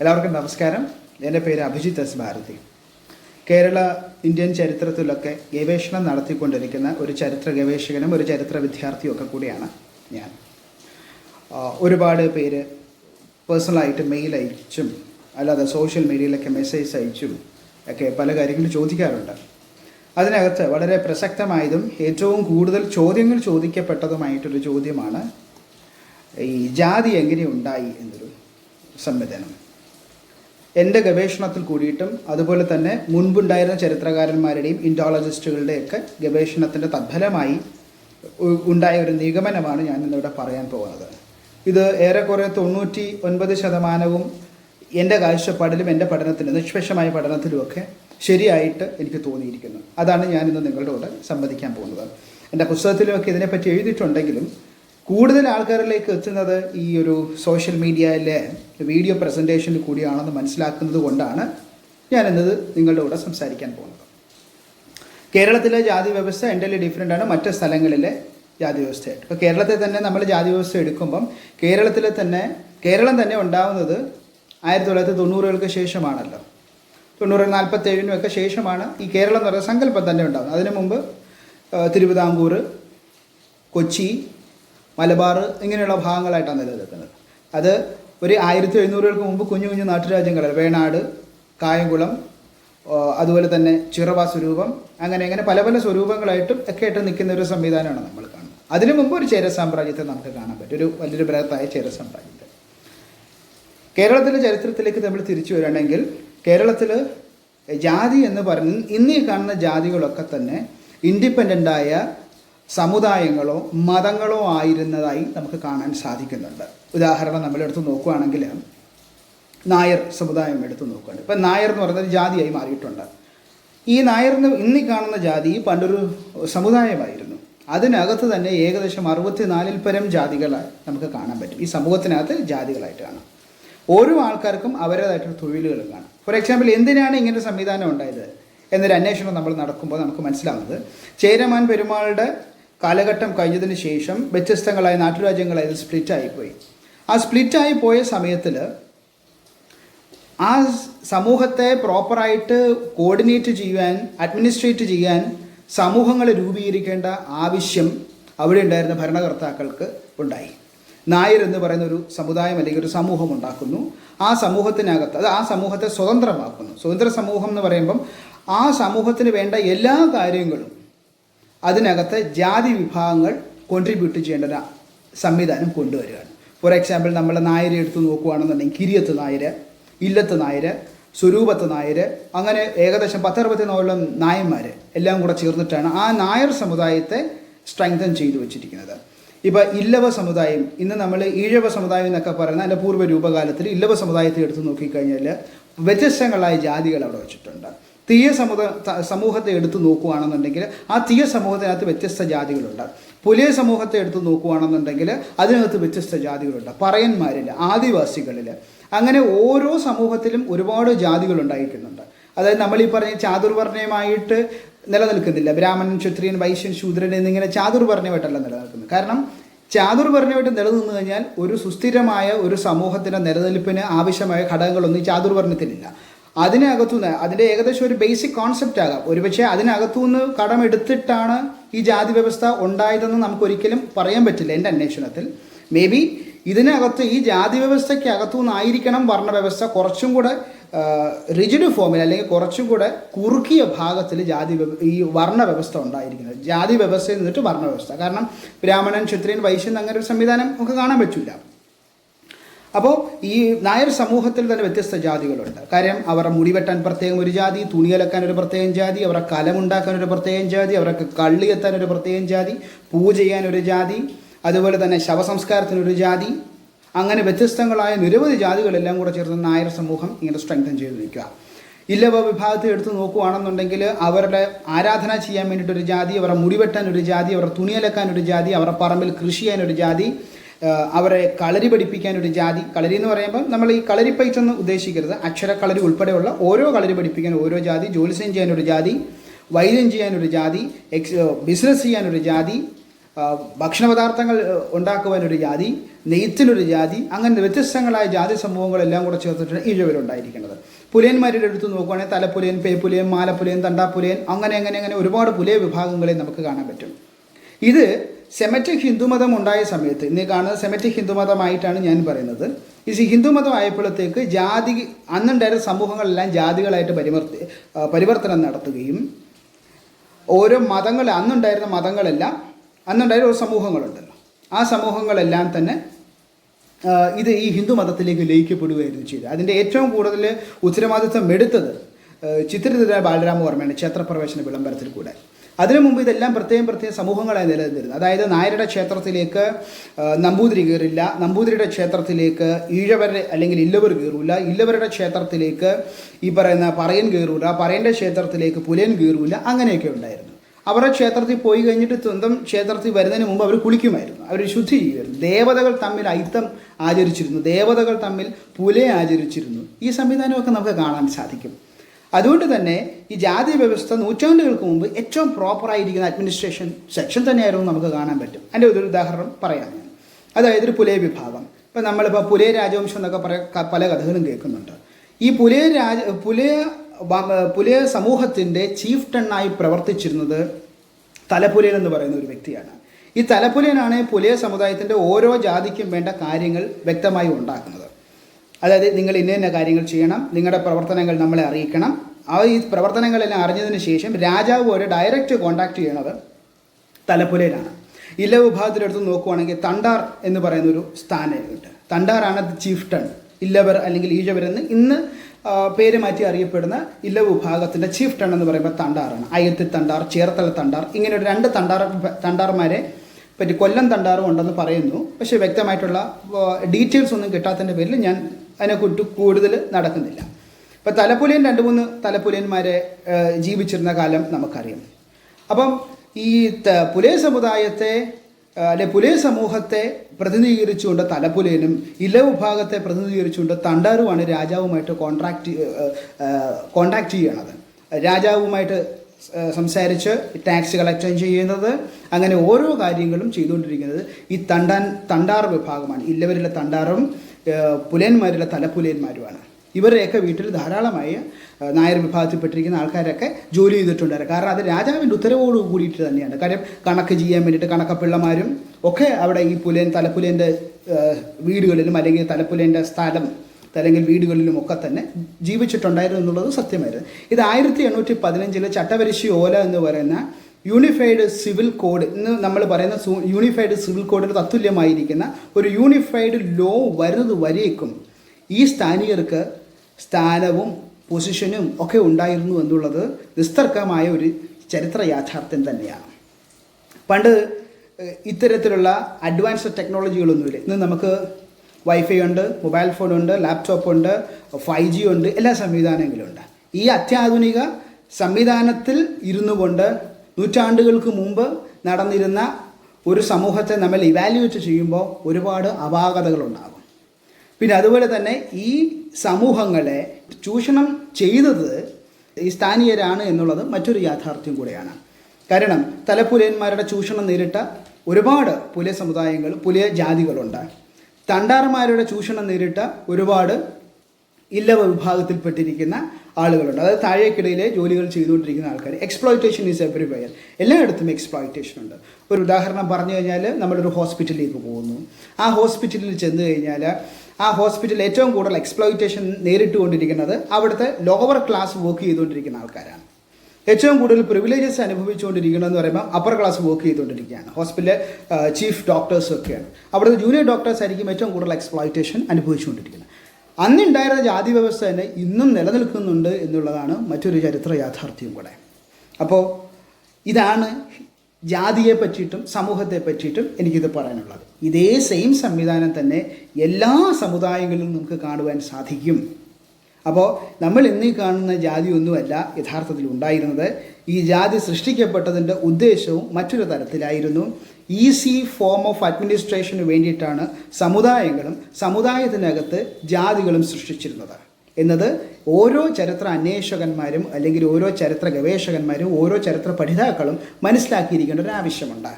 എല്ലാവർക്കും നമസ്കാരം. എന്റെ പേര് അഭിജിത്ത് എസ് ഭാരതി. കേരള ഇന്ത്യൻ ചരിത്രത്തിലൊക്കെ ഗവേഷണം നടത്തിക്കൊണ്ടിരിക്കുന്ന ഒരു ചരിത്ര ഗവേഷകനും ഒരു ചരിത്ര വിദ്യാർത്ഥിയും ഒക്കെ കൂടിയാണ് ഞാൻ. ഒരുപാട് പേര് പേഴ്സണലായിട്ട് മെയിൽ അയച്ചും അല്ലാതെ സോഷ്യൽ മീഡിയയിലൊക്കെ മെസ്സേജ് അയച്ചും ഒക്കെ പല കാര്യങ്ങളും ചോദിക്കാറുണ്ട്. അതിനകത്ത് വളരെ പ്രസക്തമായതും ഏറ്റവും കൂടുതൽ ചോദ്യങ്ങൾ ചോദിക്കപ്പെട്ടതുമായിട്ടൊരു ചോദ്യമാണ് ഈ ജാതി എങ്ങനെ ഉണ്ടായി എന്നൊരു സംവിധാനം. എന്റെ ഗവേഷണത്തിൽ കൂടിയിട്ടും അതുപോലെ തന്നെ മുൻപുണ്ടായിരുന്ന ചരിത്രകാരന്മാരുടെയും ഇൻഡോളജിസ്റ്റുകളുടെയൊക്കെ ഗവേഷണത്തിന്റെ തദ്ഫലമായി ഉണ്ടായ ഒരു നിഗമനമാണ് ഞാൻ ഇന്നിവിടെ പറയാൻ പോകുന്നത്. ഇത് ഏറെക്കുറെ തൊണ്ണൂറ്റി ഒൻപത് ശതമാനവും എന്റെ കാഴ്ചപ്പാടിലും എന്റെ പഠനത്തിലും നിഷ്പക്ഷമായ പഠനത്തിലുമൊക്കെ ശരിയായിട്ട് എനിക്ക് തോന്നിയിരിക്കുന്നു. അതാണ് ഞാൻ ഇന്ന് കൂടെ സംവദിക്കാൻ പോകുന്നത്. എന്റെ പുസ്തകത്തിലുമൊക്കെ ഇതിനെപ്പറ്റി എഴുതിയിട്ടുണ്ടെങ്കിലും കൂടുതൽ ആൾക്കാരിലേക്ക് എത്തുന്നത് ഈ ഒരു സോഷ്യൽ മീഡിയയിലെ വീഡിയോ പ്രസന്റേഷനിൽ കൂടിയാണെന്ന് മനസ്സിലാക്കുന്നത് കൊണ്ടാണ് ഞാനിന്നത് നിങ്ങളുടെ കൂടെ സംസാരിക്കാൻ പോകുന്നത്. കേരളത്തിലെ ജാതി വ്യവസ്ഥ എന്റെ ഡിഫറെന്റ് ആണ്. മറ്റ് സ്ഥലങ്ങളിലെ ജാതി വ്യവസ്ഥയായിട്ട്. ഇപ്പോൾ കേരളത്തിൽ തന്നെ നമ്മൾ ജാതി വ്യവസ്ഥ എടുക്കുമ്പം കേരളത്തിലെ തന്നെ കേരളം തന്നെ ഉണ്ടാവുന്നത് ആയിരത്തി തൊള്ളായിരത്തി തൊണ്ണൂറുകൾക്ക് ശേഷമാണല്ലോ. തൊണ്ണൂറ് നാൽപ്പത്തേഴിനും ഒക്കെ ശേഷമാണ് ഈ കേരളം എന്ന് പറയുന്ന സങ്കല്പം തന്നെ ഉണ്ടാകുന്നത് അതിനു മുമ്പ് തിരുവിതാംകൂർ കൊച്ചി മലബാർ ഇങ്ങനെയുള്ള ഭാഗങ്ങളായിട്ടാണ് നിലനിൽക്കുന്നത്. അത് ഒരു ആയിരത്തി എഴുന്നൂറുകൾക്ക് മുമ്പ് കുഞ്ഞു കുഞ്ഞു നാട്ടുരാജ്യങ്ങൾ വേണാട് കായംകുളം അതുപോലെ തന്നെ ചിറവ സ്വരൂപം അങ്ങനെ അങ്ങനെ പല പല സ്വരൂപങ്ങളായിട്ടും ഒക്കെ ആയിട്ട് നിൽക്കുന്ന ഒരു സംവിധാനമാണ് നമ്മൾ കാണുന്നത്. അതിനു മുമ്പ് ഒരു ചേര സാമ്രാജ്യത്തെ നമുക്ക് കാണാൻ പറ്റും. ഒരു വലിയൊരു ബൃഹത്തായ ചേര സാമ്രാജ്യത്തെ. കേരളത്തിലെ ചരിത്രത്തിലേക്ക് നമ്മൾ തിരിച്ചു വരണമെങ്കിൽ കേരളത്തിൽ ജാതി എന്ന് പറഞ്ഞ് ഇന്ന് കാണുന്ന ജാതികളൊക്കെ തന്നെ ഇൻഡിപെൻഡന്റായ സമുദായങ്ങളോ മതങ്ങളോ ആയിരുന്നതായി നമുക്ക് കാണാൻ സാധിക്കുന്നുണ്ട്. ഉദാഹരണം നമ്മളെടുത്ത് നോക്കുകയാണെങ്കിൽ നായർ സമുദായം എടുത്ത് നോക്കുകയാണ് ഇപ്പം നായർ എന്ന് പറയുന്നത് ജാതിയായി മാറിയിട്ടുണ്ട്. ഈ നായർന്ന് ഇന്നീ കാണുന്ന ജാതി പണ്ടൊരു സമുദായമായിരുന്നു. അതിനകത്ത് തന്നെ ഏകദേശം അറുപത്തിനാലിൽ പരം ജാതികളായി നമുക്ക് കാണാൻ പറ്റും. ഈ സമൂഹത്തിനകത്ത് ജാതികളായിട്ട് കാണാം ഓരോ ആൾക്കാർക്കും അവരുടേതായിട്ടുള്ള തൊഴിലുകൾ കാണാം. ഫോർ എക്സാമ്പിൾ എന്തിനാണ് ഇങ്ങനൊരു സംവിധാനം ഉണ്ടായത്? എന്നൊരു അന്വേഷണം നമ്മൾ നടക്കുമ്പോൾ നമുക്ക് മനസ്സിലാവുന്നത്. ചേരമാൻ പെരുമാളുടെ കാലഘട്ടം കഴിഞ്ഞതിന് ശേഷം വ്യത്യസ്തങ്ങളായ നാട്ടുരാജ്യങ്ങളായി സ്പ്ലിറ്റായിപ്പോയി. ആ സ്പ്ലിറ്റായി പോയ സമയത്തിൽ ആ സമൂഹത്തെ പ്രോപ്പറായിട്ട് കോർഡിനേറ്റ് ചെയ്യാൻ അഡ്മിനിസ്ട്രേറ്റ് ചെയ്യാൻ സമൂഹങ്ങൾ രൂപീകരിക്കേണ്ട ആവശ്യം അവിടെ ഉണ്ടായിരുന്ന ഭരണകർത്താക്കൾക്ക് ഉണ്ടായി. നായർ എന്ന് പറയുന്ന ഒരു സമുദായം അല്ലെങ്കിൽ ഒരു സമൂഹം ഉണ്ടാക്കുന്നു. ആ സമൂഹത്തിനകത്ത് അത് ആ സമൂഹത്തെ സ്വതന്ത്രമാക്കുന്നു. സ്വതന്ത്ര സമൂഹം എന്ന് പറയുമ്പം ആ സമൂഹത്തിന് വേണ്ട എല്ലാ കാര്യങ്ങളും അതിനകത്ത് ജാതി വിഭാഗങ്ങൾ കോൺട്രിബ്യൂട്ട് ചെയ്യേണ്ട ഒരു സംവിധാനം കൊണ്ടുവരികയാണ്. ഫോർ എക്സാമ്പിൾ നമ്മൾ നായരെ എടുത്ത് നോക്കുകയാണെന്നുണ്ടെങ്കിൽ കിരിയത്ത് നായർ ഇല്ലത്ത് നായർ സ്വരൂപത്ത് നായർ അങ്ങനെ ഏകദേശം പത്തറുപത്തിനാലോളം നായന്മാർ എല്ലാം കൂടെ ചേർന്നിട്ടാണ് ആ നായർ സമുദായത്തെ സ്ട്രെങ്തൻ ചെയ്തു വെച്ചിരിക്കുന്നത്. ഇപ്പോൾ ഇല്ലവ സമുദായം ഇന്ന് നമ്മൾ ഈഴവ സമുദായം എന്നൊക്കെ പറയുന്ന അതിന്റെ പൂർവ രൂപകാലത്തിൽ ഇല്ലവ സമുദായത്തെ എടുത്ത് നോക്കിക്കഴിഞ്ഞാൽ വ്യത്യസ്തങ്ങളായ ജാതികൾ അവിടെ വെച്ചിട്ടുണ്ട്. തീയ സമുദ സമൂഹത്തെ എടുത്തു നോക്കുകയാണെന്നുണ്ടെങ്കിൽ ആ തീയ സമൂഹത്തിനകത്ത് വ്യത്യസ്ത ജാതികളുണ്ട്. പുലിയ സമൂഹത്തെ എടുത്തു നോക്കുകയാണെന്നുണ്ടെങ്കിൽ അതിനകത്ത് വ്യത്യസ്ത ജാതികളുണ്ട്. പറയന്മാരിൽ ആദിവാസികളിൽ അങ്ങനെ ഓരോ സമൂഹത്തിലും ഒരുപാട് ജാതികൾ ഉണ്ടായിട്ടുണ്ട്. അതായത് നമ്മൾ ഈ പറഞ്ഞ ചാതുർവർണയമായിട്ട് നിലനിൽക്കുന്നില്ല. ബ്രാഹ്മണൻ ക്ഷത്രിയൻ വൈശ്യൻ ശൂദ്രൻ എന്നിങ്ങനെ ചാതുർവർണയമായിട്ടല്ല നിലനിൽക്കുന്നത്. കാരണം ചാതുർവർണയമായിട്ട് നിലനിന്ന് കഴിഞ്ഞാൽ ഒരു സുസ്ഥിരമായ ഒരു സമൂഹത്തിന്റെ നിലനിൽപ്പിന് ആവശ്യമായ ഘടകങ്ങളൊന്നും ഈ ചാതുർവർണയത്തിലില്ല അതിനകത്തുനിന്ന് അതിന്റെ ഏകദേശം ഒരു ബേസിക് കോൺസെപ്റ്റ് ആകാം. ഒരുപക്ഷെ അതിനകത്തുനിന്ന് കടമെടുത്തിട്ടാണ് ഈ ജാതി വ്യവസ്ഥ ഉണ്ടായതെന്ന് നമുക്കൊരിക്കലും പറയാൻ പറ്റില്ല എന്റെ അന്വേഷണത്തിൽ. മേ ബി ഇതിനകത്ത് ഈ ജാതി വ്യവസ്ഥയ്ക്ക് അകത്തുനിന്നായിരിക്കണം വർണവ്യവസ്ഥ കുറച്ചും കൂടെ റിജിഡ് ഫോമിൽ അല്ലെങ്കിൽ കുറച്ചും കൂടെ കുറുക്കിയ ഭാഗത്തിൽ ജാതി ഈ വർണ വ്യവസ്ഥ ഉണ്ടായിരിക്കുന്നത്. ജാതി വ്യവസ്ഥയിൽ നിന്നിട്ട് വർണ വ്യവസ്ഥ. കാരണം ബ്രാഹ്മണൻ ക്ഷത്രിയൻ വൈശ്യൻ അങ്ങനെ ഒരു സംവിധാനം നമുക്ക് കാണാൻ പറ്റില്ല അപ്പോൾ ഈ നായർ സമൂഹത്തിൽ തന്നെ വ്യത്യസ്ത ജാതികളുണ്ട്. കാര്യം അവരുടെ മുടി വെട്ടാൻ പ്രത്യേകം ഒരു ജാതി തുണിയലക്കാൻ ഒരു പ്രത്യേകം ജാതി അവരുടെ കലമുണ്ടാക്കാൻ ഒരു പ്രത്യേകം ജാതി അവർക്ക് കള്ളി എത്താൻ ഒരു പ്രത്യേകം ജാതി പൂജ ചെയ്യാൻ ഒരു ജാതി അതുപോലെ തന്നെ ശവസംസ്കാരത്തിനൊരു ജാതി അങ്ങനെ വ്യത്യസ്തങ്ങളായ നിരവധി ജാതികളെല്ലാം കൂടെ ചേർന്ന് നായർ സമൂഹം ഇങ്ങനെ സ്ട്രെങ്തൻ ചെയ്ത് നിൽക്കുക. ഇല്ലവ വിഭാഗത്തെ എടുത്തു നോക്കുകയാണെന്നുണ്ടെങ്കിൽ അവരുടെ ആരാധന ചെയ്യാൻ വേണ്ടിയിട്ടൊരു ജാതി അവരുടെ മുടിവെട്ടാൻ ഒരു ജാതി അവരുടെ തുണിയലക്കാൻ ഒരു ജാതി അവരുടെ പറമ്പിൽ കൃഷി ചെയ്യാൻ ഒരു ജാതി അവരെ കളരി പഠിപ്പിക്കാൻ ഒരു ജാതി. കളരി എന്ന് പറയുമ്പോൾ നമ്മൾ ഈ കളരി പൈസെന്ന് ഉദ്ദേശിക്കരുത്. അക്ഷര കളരി ഉൾപ്പെടെയുള്ള ഓരോ കളരി പഠിപ്പിക്കാൻ ഓരോ ജാതി ജോലിസ്യം ചെയ്യാൻ ഒരു ജാതി വൈദ്യം ചെയ്യാൻ ഒരു ജാതി എക്സ് ബിസിനസ് ചെയ്യാൻ ഒരു ജാതി ഭക്ഷണ പദാർത്ഥങ്ങൾ ഉണ്ടാക്കുവാൻ ഒരു ജാതി നെയ്ത്തിനൊരു ജാതി അങ്ങനെ വ്യത്യസ്തങ്ങളായ ജാതി സമൂഹങ്ങളെല്ലാം കൂടെ ചേർത്തിട്ടാണ് ഈഴവരുണ്ടായിരിക്കുന്നത് പുലയന്മാരുടെ അടുത്ത് നോക്കുവാണെങ്കിൽ തലപ്പുലയൻ പേപ്പുലയൻ മാലപ്പുലയൻ തണ്ടാപ്പുലയൻ അങ്ങനെ അങ്ങനെ അങ്ങനെ ഒരുപാട് പുലയ വിഭാഗങ്ങളെ നമുക്ക് കാണാൻ പറ്റും. ഇത് സെമറ്റിക് ഹിന്ദുമതം ഉണ്ടായ സമയത്ത് ഇന്ന് കാണുന്നത് സെമറ്റിക് ഹിന്ദുമതമായിട്ടാണ് ഞാൻ പറയുന്നത്. ഈ ഹിന്ദുമതം ആയപ്പോഴത്തേക്ക് ജാതി അന്നുണ്ടായിരുന്ന സമൂഹങ്ങളെല്ലാം ജാതികളായിട്ട് പരിവർത്തി പരിവർത്തനം നടത്തുകയും ഓരോ മതങ്ങൾ അന്നുണ്ടായിരുന്ന മതങ്ങളെല്ലാം അന്നുണ്ടായിരുന്ന ഓരോ സമൂഹങ്ങളുണ്ടല്ലോ. ആ സമൂഹങ്ങളെല്ലാം തന്നെ ഇത് ഈ ഹിന്ദു മതത്തിലേക്ക് ലയിക്കപ്പെടുകയായിരുന്നു ചെയ്തത്. അതിന്റെ ഏറ്റവും കൂടുതൽ ഉത്തരവാദിത്വം എടുത്തത് ആ, ബാലരാമ ബാലരാമവർമ്മയാണ് ക്ഷേത്രപ്രവേശന വിളംബരത്തിൽ കൂടെ. അതിനു മുമ്പ് ഇതെല്ലാം പ്രത്യേകം പ്രത്യേകം സമൂഹങ്ങളായി നിലനിന്നിരുന്നു. അതായത് നായരുടെ ക്ഷേത്രത്തിലേക്ക് നമ്പൂതിരി കയറില്ല നമ്പൂതിരിയുടെ ക്ഷേത്രത്തിലേക്ക് ഈഴവരുടെ അല്ലെങ്കിൽ ഇല്ലവർ കയറൂല ഇല്ലവരുടെ ക്ഷേത്രത്തിലേക്ക് ഈ പറയുന്ന പറയൻ കയറൂല പറയന്റെ ക്ഷേത്രത്തിലേക്ക് പുലയൻ കയറൂല അങ്ങനെയൊക്കെ ഉണ്ടായിരുന്നു. അവരുടെ ക്ഷേത്രത്തിൽ പോയി കഴിഞ്ഞിട്ട് സ്വന്തം ക്ഷേത്രത്തിൽ വരുന്നതിന് മുമ്പ് അവർ കുളിക്കുമായിരുന്നു. അവർ ശുദ്ധി ചെയ്യുമായിരുന്നു ദേവതകൾ തമ്മിൽ ഐത്തം ആചരിച്ചിരുന്നു. ദേവതകൾ തമ്മിൽ പുലയെ ആചരിച്ചിരുന്നു. ഈ സംവിധാനമൊക്കെ നമുക്ക് കാണാൻ സാധിക്കും. അതുകൊണ്ട് തന്നെ ഈ ജാതി വ്യവസ്ഥ നൂറ്റാണ്ടുകൾക്ക് മുമ്പ് ഏറ്റവും പ്രോപ്പറായിരിക്കുന്ന അഡ്മിനിസ്ട്രേഷൻ സെക്ഷൻ തന്നെയായിരുന്നു നമുക്ക് കാണാൻ പറ്റും. അതിന്റെ ഒരു ഉദാഹരണം പറയാം ഞാൻ. അതായത് ഒരു പുലേ വിഭാഗം. ഇപ്പം നമ്മളിപ്പോൾ പുലേ രാജവംശം എന്നൊക്കെ പറയ പല കഥകളും കേൾക്കുന്നുണ്ട്. ഈ പുലേ രാജ പുലേ പുലേ സമൂഹത്തിന്റെ ചീഫ് ടണ്ണായി പ്രവർത്തിച്ചിരുന്നത് തലപ്പുലയൻ എന്ന് പറയുന്ന ഒരു വ്യക്തിയാണ്. ഈ തലപുലയനാണ് പുലേ സമുദായത്തിന്റെ ഓരോ ജാതിക്കും വേണ്ട കാര്യങ്ങൾ വ്യക്തമായി ഉണ്ടാക്കുന്നത്. അതായത് നിങ്ങൾ ഇന്ന ഇന്ന കാര്യങ്ങൾ ചെയ്യണം നിങ്ങളുടെ പ്രവർത്തനങ്ങൾ നമ്മളെ അറിയിക്കണം. ആ ഈ പ്രവർത്തനങ്ങളെല്ലാം അറിഞ്ഞതിന് ശേഷം രാജാവ് ഒരു ഡയറക്റ്റ് കോണ്ടാക്ട് ചെയ്യണത് തലപ്പുലയിലാണ് ഇല്ല വിഭാഗത്തിലെടുത്ത് നോക്കുവാണെങ്കിൽ തണ്ടാർ എന്ന് പറയുന്ന ഒരു സ്ഥാനമുണ്ട്. തണ്ടാറാണ് ചീഫ് ടൺ ഇല്ലവർ അല്ലെങ്കിൽ ഈഴവർ എന്ന് ഇന്ന് പേര് മാറ്റി അറിയപ്പെടുന്ന ഇല്ല വിഭാഗത്തിന്റെ ചീഫ് ടൺ എന്ന് പറയുമ്പോൾ തണ്ടാറാണ്. അയ്യത്തി തണ്ടാർ ചേർത്തല തണ്ടാർ ഇങ്ങനെ രണ്ട് തണ്ടാർ തണ്ടാർമാരെ പറ്റി കൊല്ലം തണ്ടാറും ഉണ്ടെന്ന് പറയുന്നു. പക്ഷേ വ്യക്തമായിട്ടുള്ള ഡീറ്റെയിൽസ് ഒന്നും കിട്ടാത്തതിന്റെ പേരിൽ ഞാൻ അതിനെക്കുറിച്ച് കൂടുതൽ നടക്കുന്നില്ല. ഇപ്പം തലപ്പുലിയൻ രണ്ട് മൂന്ന് തലപ്പുലിയന്മാരെ ജീവിച്ചിരുന്ന കാലം നമുക്കറിയാം. അപ്പം ഈ പുലേ സമുദായത്തെ അല്ലെ പുലയ സമൂഹത്തെ പ്രതിനിധീകരിച്ചുകൊണ്ട് തലപ്പുലേനും ഇല വിഭാഗത്തെ പ്രതിനിധീകരിച്ചുകൊണ്ട് തണ്ടാരുമാണ് രാജാവുമായിട്ട് കോൺട്രാക്ട് കോൺടാക്ട് ചെയ്യണത് രാജാവുമായിട്ട് സംസാരിച്ച് ടാക്സ് കളക്ട് ചെയ്യുന്നത് അങ്ങനെ ഓരോ കാര്യങ്ങളും ചെയ്തുകൊണ്ടിരിക്കുന്നത് ഈ തണ്ടാൻ തണ്ടാർ വിഭാഗമാണ്. ഇല്ലവരിലെ തണ്ടാറും പുലയന്മാരിലെ തലപ്പുലയന്മാരുമാണ് ഇവരുടെയൊക്കെ വീട്ടിൽ ധാരാളമായി നായർ വിഭാഗത്തിൽപ്പെട്ടിരിക്കുന്ന ആൾക്കാരൊക്കെ ജോലി ചെയ്തിട്ടുണ്ടായിരുന്നു. കാരണം അത് രാജാവിന്റെ ഉത്തരവോട് കൂടിയിട്ട് തന്നെയാണ്. കാര്യം കണക്ക് ചെയ്യാൻ വേണ്ടിയിട്ട് കണക്കപ്പിള്ളമാരും ഒക്കെ അവിടെ ഈ പുലയൻ തലപ്പുലേന്റെ വീടുകളിലും അല്ലെങ്കിൽ തലപ്പുലേന്റെ സ്ഥലം അല്ലെങ്കിൽ വീടുകളിലും ഒക്കെ തന്നെ ജീവിച്ചിട്ടുണ്ടായിരുന്നു എന്നുള്ളത് സത്യമായിരുന്നു. ഇത് ആയിരത്തി എണ്ണൂറ്റി പതിനഞ്ചിൽ ചട്ടവരിശി ഓല എന്ന് പറയുന്ന യൂണിഫൈഡ് സിവിൽ കോഡ് ഇന്ന് നമ്മൾ പറയുന്ന യൂണിഫൈഡ് സിവിൽ കോഡിന് തത്തുല്യമായിരിക്കുന്ന ഒരു യൂണിഫൈഡ് ലോ വരുന്നത് വരേക്കും ഈ സ്ഥാനികർക്ക് സ്ഥാനവും പൊസിഷനും ഒക്കെ ഉണ്ടായിരുന്നു എന്നുള്ളത് നിസ്തർക്കമായ ഒരു ചരിത്ര യാഥാർത്ഥ്യം തന്നെയാണ്. പണ്ട് ഇത്തരത്തിലുള്ള അഡ്വാൻസ്ഡ് ടെക്നോളജികളൊന്നുമില്ല ഇന്ന് നമുക്ക് വൈഫൈ ഉണ്ട് മൊബൈൽ ഫോൺ ഉണ്ട് ലാപ്ടോപ്പ് ഉണ്ട് ഫൈവ് ജി ഉണ്ട് എല്ലാ സംവിധാനങ്ങളും ഉണ്ട്. ഈ അത്യാധുനിക സംവിധാനത്തിൽ ഇരുന്നു കൊണ്ട് നൂറ്റാണ്ടുകൾക്ക് മുമ്പ് നടന്നിരുന്ന ഒരു സമൂഹത്തെ നമ്മൾ ഇവാലുവേറ്റ് ചെയ്യുമ്പോൾ ഒരുപാട് അപാകതകളുണ്ടാകും പിന്നെ അതുപോലെ തന്നെ ഈ സമൂഹങ്ങളെ ചൂഷണം ചെയ്തത് ഈ സ്ഥാനീയരാണ് എന്നുള്ളത് മറ്റൊരു യാഥാർത്ഥ്യം കൂടെയാണ്. കാരണം തലപ്പുലയന്മാരുടെ ചൂഷണം നേരിട്ട ഒരുപാട് പുലിയ സമുദായങ്ങൾ പുലിയ ജാതികളുണ്ട് തണ്ടാർമാരുടെ ചൂഷണം നേരിട്ട ഒരുപാട് ഇല്ലവ വിഭാഗത്തിൽപ്പെട്ടിരിക്കുന്ന ആളുകളുണ്ട്. അതായത് താഴേക്കിടയിലെ ജോലികൾ ചെയ്തുകൊണ്ടിരിക്കുന്ന ആൾക്കാർ എക്സ്പ്ലോയിറ്റേഷൻ ഈസ് എവറിവെയർ എല്ലായിടത്തും എക്സ്പ്ലോയിറ്റേഷൻ ഉണ്ട്. ഒരു ഉദാഹരണം പറഞ്ഞു കഴിഞ്ഞാൽ നമ്മളൊരു ഹോസ്പിറ്റലിലേക്ക് പോകുന്നു. ആ ഹോസ്പിറ്റലിൽ ചെന്ന് കഴിഞ്ഞാൽ ആ ഹോസ്പിറ്റലിൽ ഏറ്റവും കൂടുതൽ എക്സ്പ്ലോയിറ്റേഷൻ നേരിട്ടുകൊണ്ടിരിക്കുന്നത് അവിടുത്തെ ലോവർ ക്ലാസ് വർക്ക് ചെയ്തുകൊണ്ടിരിക്കുന്ന ആൾക്കാരാണ്. ഏറ്റവും കൂടുതൽ പ്രിവിലേജസ് അനുഭവിച്ചുകൊണ്ടിരിക്കണമെന്ന് പറയുമ്പോൾ അപ്പർ ക്ലാസ് വർക്ക് ചെയ്തുകൊണ്ടിരിക്കുകയാണ്. ഹോസ്പിറ്റലിലെ ചീഫ് ഡോക്ടേഴ്സൊക്കെയാണ് അവിടുത്തെ ജൂനിയർ ഡോക്ടേഴ്സ് ആയിരിക്കും ഏറ്റവും കൂടുതൽ എക്സ്പ്ലോയിറ്റേഷൻ അനുഭവിച്ചുകൊണ്ടിരിക്കുന്നത്. അന്നുണ്ടായിരുന്ന ജാതി വ്യവസ്ഥ തന്നെ ഇന്നും നിലനിൽക്കുന്നുണ്ട് എന്നുള്ളതാണ് മറ്റൊരു ചരിത്ര യാഥാർത്ഥ്യം കൂടെ. അപ്പോൾ ഇതാണ് ജാതിയെ പറ്റിയിട്ടും സമൂഹത്തെ പറ്റിയിട്ടും എനിക്കിത് പറയാനുള്ളത്. ഇതേ സെയിം സംവിധാനം തന്നെ എല്ലാ സമുദായങ്ങളിലും നമുക്ക് കാണുവാൻ സാധിക്കും. അപ്പോൾ നമ്മൾ ഇന്നീ കാണുന്ന ജാതി ഒന്നുമല്ല യഥാർത്ഥത്തിൽ ഉണ്ടായിരുന്നത്. ഈ ജാതി സൃഷ്ടിക്കപ്പെട്ടതിന്റെ ഉദ്ദേശവും മറ്റൊരു തരത്തിലായിരുന്നു. ഈസി ഫോം ഓഫ് അഡ്മിനിസ്ട്രേഷന് വേണ്ടിയിട്ടാണ് സമുദായങ്ങളും സമുദായത്തിനകത്ത് ജാതികളും സൃഷ്ടിച്ചിരുന്നത്. എന്നത് ഓരോ ചരിത്ര അന്വേഷകന്മാരും അല്ലെങ്കിൽ ഓരോ ചരിത്ര ഗവേഷകന്മാരും ഓരോ ചരിത്ര പഠിതാക്കളും മനസ്സിലാക്കിയിരിക്കേണ്ട ഒരു ആവശ്യമുണ്ട്.